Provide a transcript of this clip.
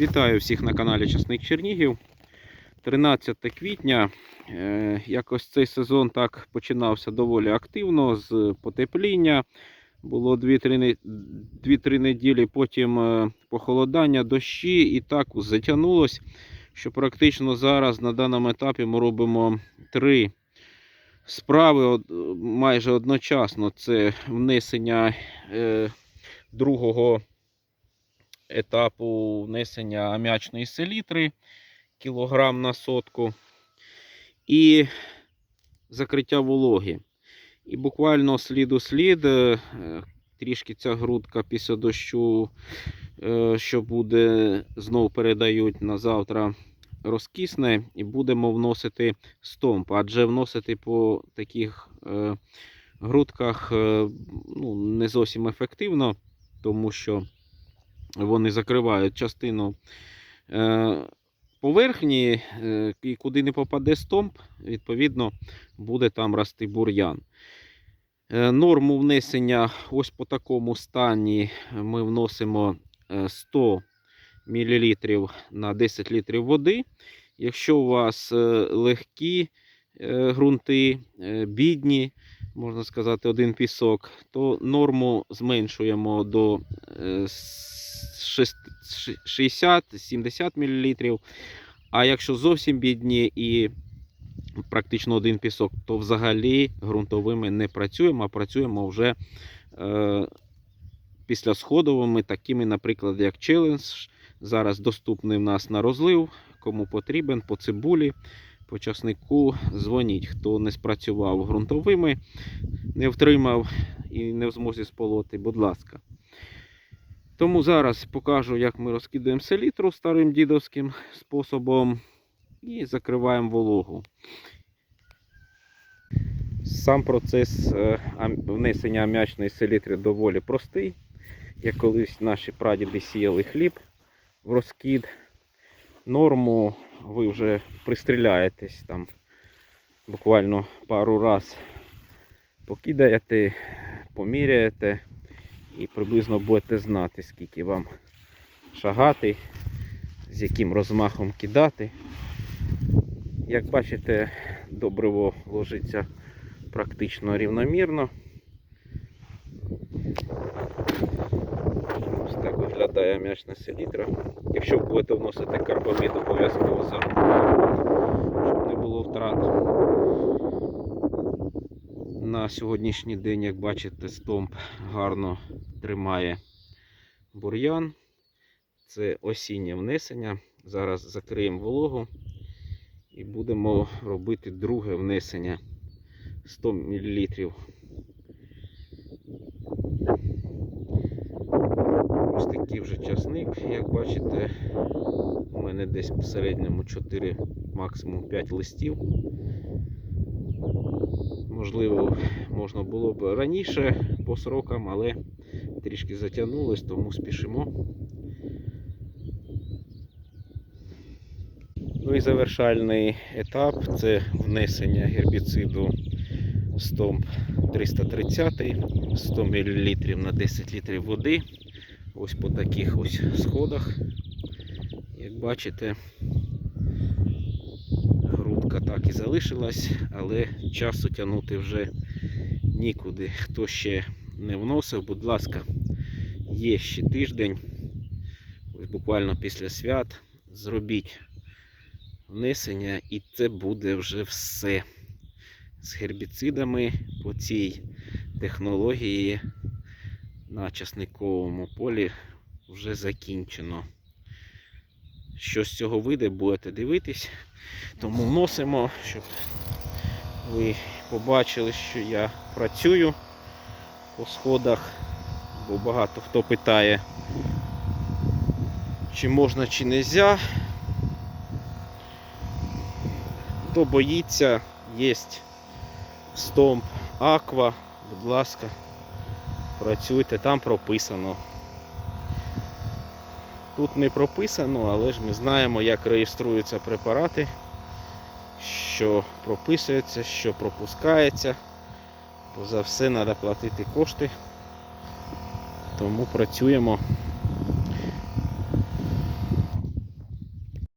Вітаю всіх на каналі Часник Чернігів. 13 квітня. Е, Якось цей сезон так починався доволі активно з потепління. Було 2-3 неділі, потім е, похолодання, дощі, і так затягнулось, що практично зараз на даному етапі ми робимо три справи майже одночасно. Це внесення е, другого етапу внесення ам'ячної селітри кілограм на сотку і закриття вологи. І буквально слід у слід, е, трішки ця грудка після дощу, е, що буде, знов передають на завтра, розкисне, і будемо вносити стомп. Адже вносити по таких е, грудках ну, не зовсім ефективно, тому що вони закривають частину е, поверхні, е, і куди не попаде стомп, відповідно, буде там рости бур'ян. Е, Норму внесення ось по такому стані ми вносимо е, 100 мл на 10 літрів води. Якщо у вас легкі ґрунти, е, бідні, можна сказати, один пісок, то норму зменшуємо до е, с- шест- 60-70 мл. А якщо зовсім бідні і практично один пісок, то взагалі ґрунтовими не працюємо, а працюємо вже е, післясходовими, такими, наприклад, як Challenge. Зараз доступний в нас на розлив. Кому потрібен по цибулі, по часнику дзвоніть. Хто не спрацював ґрунтовими, не втримав і не в змозі сполоти, будь ласка. Тому зараз покажу, як ми розкидаємо селітру старим дідовським способом і закриваємо вологу. Сам процес е, внесення ам'ячної селітри доволі простий. Як колись наші прадіди сіяли хліб в розкид. Норму ви вже пристріляєтесь там буквально пару раз покидаєте, поміряєте і приблизно будете знати, скільки вам шагати, з яким розмахом кидати. Як бачите, добриво ложиться практично рівномірно. Ось так виглядає м'ячна селітра. Якщо будете вносити карбамид, обов'язково зарахувати, щоб не було втрат. На сьогоднішній день, як бачите, стомп гарно тримає бур'ян. Це осіннє внесення. Зараз закриємо вологу і будемо робити друге внесення 100 мл. Ось такий вже часник, як бачите, у мене десь в середньому 4, максимум 5 листів. Можливо, можна було б раніше по срокам, але трішки затягнулось, тому спішимо. Ну і завершальний етап це внесення гербіциду Стомп 330 100 мл на 10 літрів води. Ось по таких ось сходах. Як бачите, грудка так і залишилась, але часу тягнути вже нікуди. Хто ще не вносив, будь ласка, є ще тиждень. Ось буквально після свят зробіть внесення і це буде вже все. З гербіцидами по цій технології на часниковому полі вже закінчено. Що з цього вийде, будете дивитись. Тому вносимо, щоб ви побачили, що я працюю по сходах, бо багато хто питає, чи можна, чи не можна. Хто боїться, є стомп аква, будь ласка, працюйте, там прописано. Тут не прописано, але ж ми знаємо, як реєструються препарати, що прописується, що пропускається. Бо за все треба платити кошти. Тому працюємо.